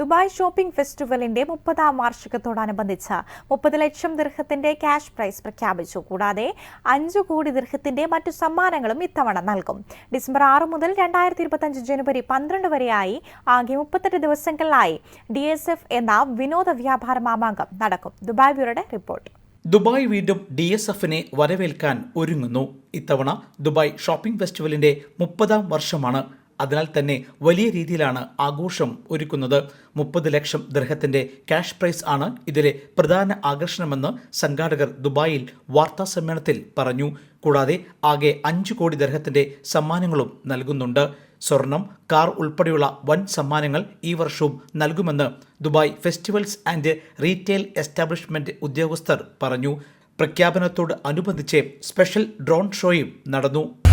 Dubai shopping ഫെസ്റ്റിവലിന്റെ മുപ്പതാം വാർഷികത്തോടനുബന്ധിച്ച് മുപ്പത് ലക്ഷം ദീർഘത്തിന്റെ ക്യാഷ് പ്രൈസ് പ്രഖ്യാപിച്ചു. കൂടാതെ അഞ്ചു കോടി ദീർഘത്തിന്റെ മറ്റു സമ്മാനങ്ങളും ഇത്തവണ നൽകും. ഡിസംബർ ആറ് മുതൽ രണ്ടായിരത്തി ഇരുപത്തഞ്ച് ജനുവരി പന്ത്രണ്ട് വരെയായി ആകെ മുപ്പത്തെട്ട് ദിവസങ്ങളിലായി ഡി എസ് എഫ് എന്ന വിനോദ വ്യാപാര മാമാങ്കം നടക്കും. ദുബായ് ബ്യൂറോയുടെ റിപ്പോർട്ട്. ദുബായ് വീണ്ടും ഡി എസ് എഫിനെ വരവേൽക്കാൻ ഒരുങ്ങുന്നു. ഇത്തവണ ദുബായ് ഷോപ്പിംഗ് ഫെസ്റ്റിവലിന്റെ മുപ്പതാം വർഷമാണ് അതിനാൽ തന്നെ വലിയ രീതിയിലാണ് ആഘോഷം ഒരുക്കുന്നത്. മുപ്പത് ലക്ഷം ദർഹത്തിന്റെ ക്യാഷ് പ്രൈസ് ആണ് ഇതിലെ പ്രധാന ആകർഷണമെന്ന് സംഘാടകർ ദുബായിൽ വാർത്താ സമ്മേളനത്തിൽ പറഞ്ഞു. കൂടാതെ ആകെ അഞ്ച് കോടി ദർഹത്തിന്റെ സമ്മാനങ്ങളും നൽകുന്നുണ്ട്. സ്വർണം കാർ ഉൾപ്പെടെയുള്ള വൻ സമ്മാനങ്ങൾ ഈ വർഷവും നൽകുമെന്ന് Dubai festivals and retail establishment ഉദ്യോഗസ്ഥർ പറഞ്ഞു. പ്രഖ്യാപനത്തോട് അനുബന്ധിച്ച് സ്പെഷ്യൽ ഡ്രോൺ ഷോയും നടന്നു.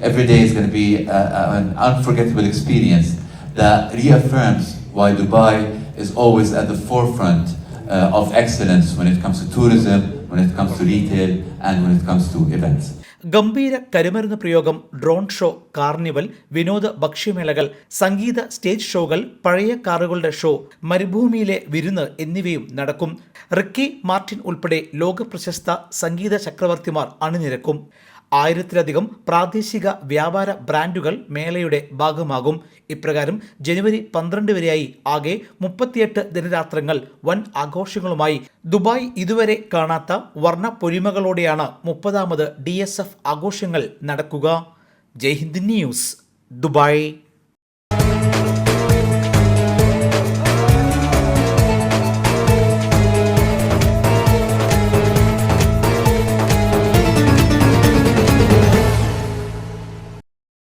Every day is going to be a, a, an unforgettable experience that reaffirms why Dubai is always at the forefront uh, of excellence when it comes to tourism, when it comes to retail, and when it comes to events. ഗംഭീര കരുമരുന്ന് പ്രയോഗം drone show carnival വിനോദ ഭക്ഷ്യമേളകൾ സംഗീത stage ഷോകൾ പഴയ കാറുകളുടെ show മരുഭൂമിയിലെ വിരുന്ന് എന്നിവയും നടക്കും റിക്കി മാർട്ടിൻ ഉൾപ്പെടെ ലോക സംഗീത ചക്രവർത്തിമാർ അണിനിരക്കും ആയിരത്തിലധികം പ്രാദേശിക വ്യാപാര ബ്രാൻഡുകൾ മേളയുടെ ഭാഗമാകും. ഇപ്രകാരം ജനുവരി പന്ത്രണ്ട് വരെയായി ആകെ മുപ്പത്തിയെട്ട് ദിനരാത്രങ്ങൾ വൻ ആഘോഷങ്ങളുമായി ദുബായ് ഇതുവരെ കാണാത്ത വർണ പൊലിമകളോടെയാണ് മുപ്പതാമത് ഡി ആഘോഷങ്ങൾ നടക്കുക. Jaihind news Dubai.